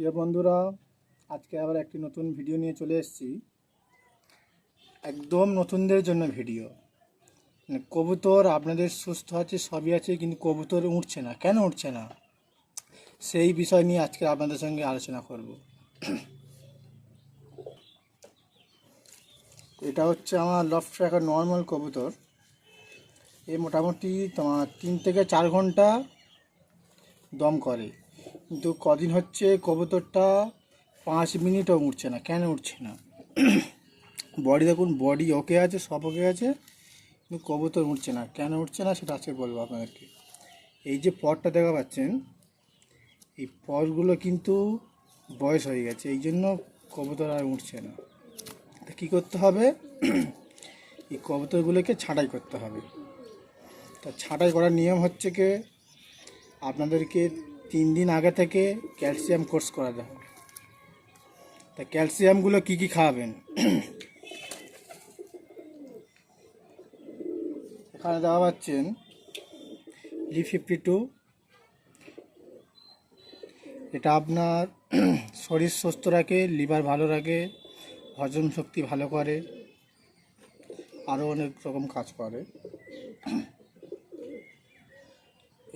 প্রিয় বন্ধুরা, আজকে আবার একটি নতুন ভিডিও নিয়ে চলে এসেছি। একদম নতুনদের জন্য ভিডিও। মানে কবুতর আপনাদের সুস্থ আছে, সবই আছে, কিন্তু কবুতর উঠছে না। কেন উঠছে না? সেই বিষয় নিয়ে আজকে আপনাদের সঙ্গে আলোচনা করব। এটা হচ্ছে আমার লফট ট্র্যাকার নর্মাল কবুতর। এ মোটামুটি তোমার তিন থেকে চার ঘণ্টা দম করে। কিন্তু কদিন হচ্ছে কবুতরটা পাঁচ মিনিটও উঠছে না, কেন উঠছে না? বডি দেখুন, বডি ওকে আছে, সব ওকে আছে, কিন্তু কবুতর উঠছে না। কেন উঠছে না সেটা আজকে বলব আপনাদেরকে। এই যে পরটা দেখা পাচ্ছেন, এই পরগুলো কিন্তু বয়স হয়ে গেছে, এই জন্য কবুতর আর উঠছে না। তা কী করতে হবে? এই কবুতরগুলোকে ছাঁটাই করতে হবে। তা ছাঁটাই করার নিয়ম হচ্ছে কি? আপনাদেরকে তিন দিন আগে থেকে ক্যালসিয়াম কোর্স করাতে হবে তা ক্যালসিয়ামগুলো কি কি খাওয়াবেন? এখানে দেওয়া পাচ্ছেন লি ফিফটি টু এটা আপনার শরীর সুস্থ রাখে, লিভার ভালো রাখে, হজম শক্তি ভালো করে, আরও অনেক রকম কাজ করে।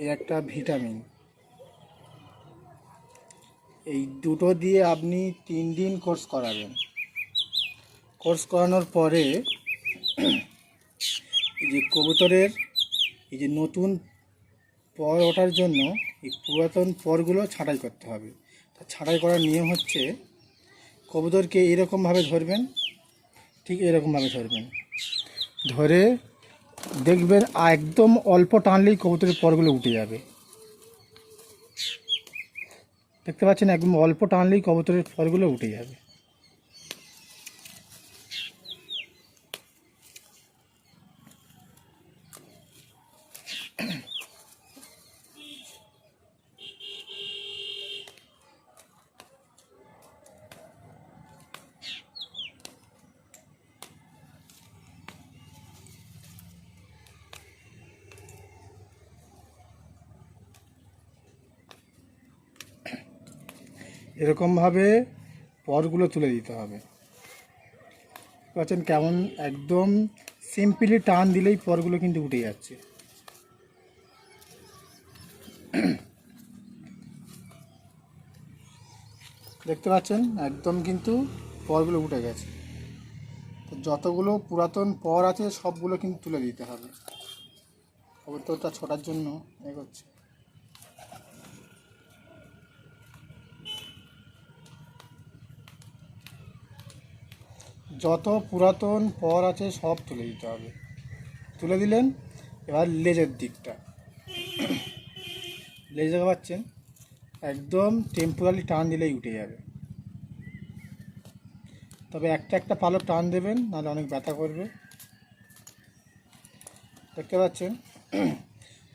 এই একটা ভিটামিন। এই দুটো দিয়ে আপনি তিন দিন কোর্স করাবেন। কোর্স করানোর পরে এই যে কবুতরের এই যে নতুন পর ওঠার জন্য এই পুরাতন পরগুলো ছাঁটাই করতে হবে। তা ছাঁটাই করার নিয়ম হচ্ছে কবুতরকে এরকমভাবে ধরবেন, ঠিক এরকমভাবে ধরবেন। ধরে দেখবেন একদম অল্প টানলেই কবুতরের পরগুলো উঠে যাবে। দেখতে পাচ্ছেন একদম অল্প টানলেই কবুতরের ফলগুলো উঠে যাবে। এরকমভাবে পরগুলো তুলে দিতে হবে। পাচ্ছেন কেমন একদম সিম্পলি টান দিলেই পরগুলো কিন্তু উঠে যাচ্ছে। দেখতে পাচ্ছেন, একদম কিন্তু পরগুলো উঠে গেছে। তো যতগুলো পুরাতন পর আছে সবগুলো কিন্তু তুলে দিতে হবে। কবুতরটা ছোটার জন্য এগোচ্ছে। যত পুরাতন পর আছে সব তুলে দিতে হবে। তুলে দিলেন, এবার লেজের দিকটা। লেজ দেখা পাচ্ছেন, একদম টেম্পোরারি টান দিলেই উঠে যাবে। তবে একটা একটা পালক টান দেবেন, নাহলে অনেক ব্যথা করবে। দেখতে পাচ্ছেন,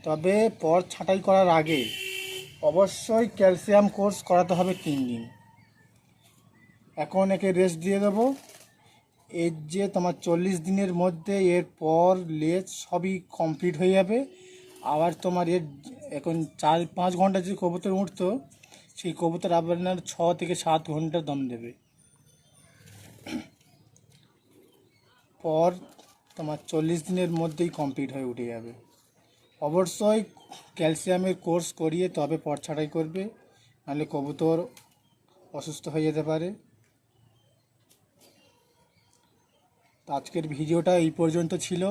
তবে পর ছাঁটাই করার আগে অবশ্যই ক্যালসিয়াম কোর্স করাতে হবে তিন দিন। এখন একে রেস্ট দিয়ে দেবো। এর যে তোমার চল্লিশ দিনের মধ্যে এর পর লেজ সবই কমপ্লিট হয়ে যাবে। আবার তোমার এর এখন চার, পাঁচ ঘণ্টা যে কবুতর উঠতো, সেই কবুতর আপনার ছ থেকে সাত ঘণ্টা দম দেবে। পর তোমার চল্লিশ দিনের মধ্যেই কমপ্লিট হয়ে উঠে যাবে। অবশ্যই ক্যালসিয়ামের কোর্স করিয়ে তবে পর ছাড়াই করবে, নাহলে কবুতর অসুস্থ হয়ে যেতে পারে। আজকের ভিডিওটা এই পর্যন্ত ছিল।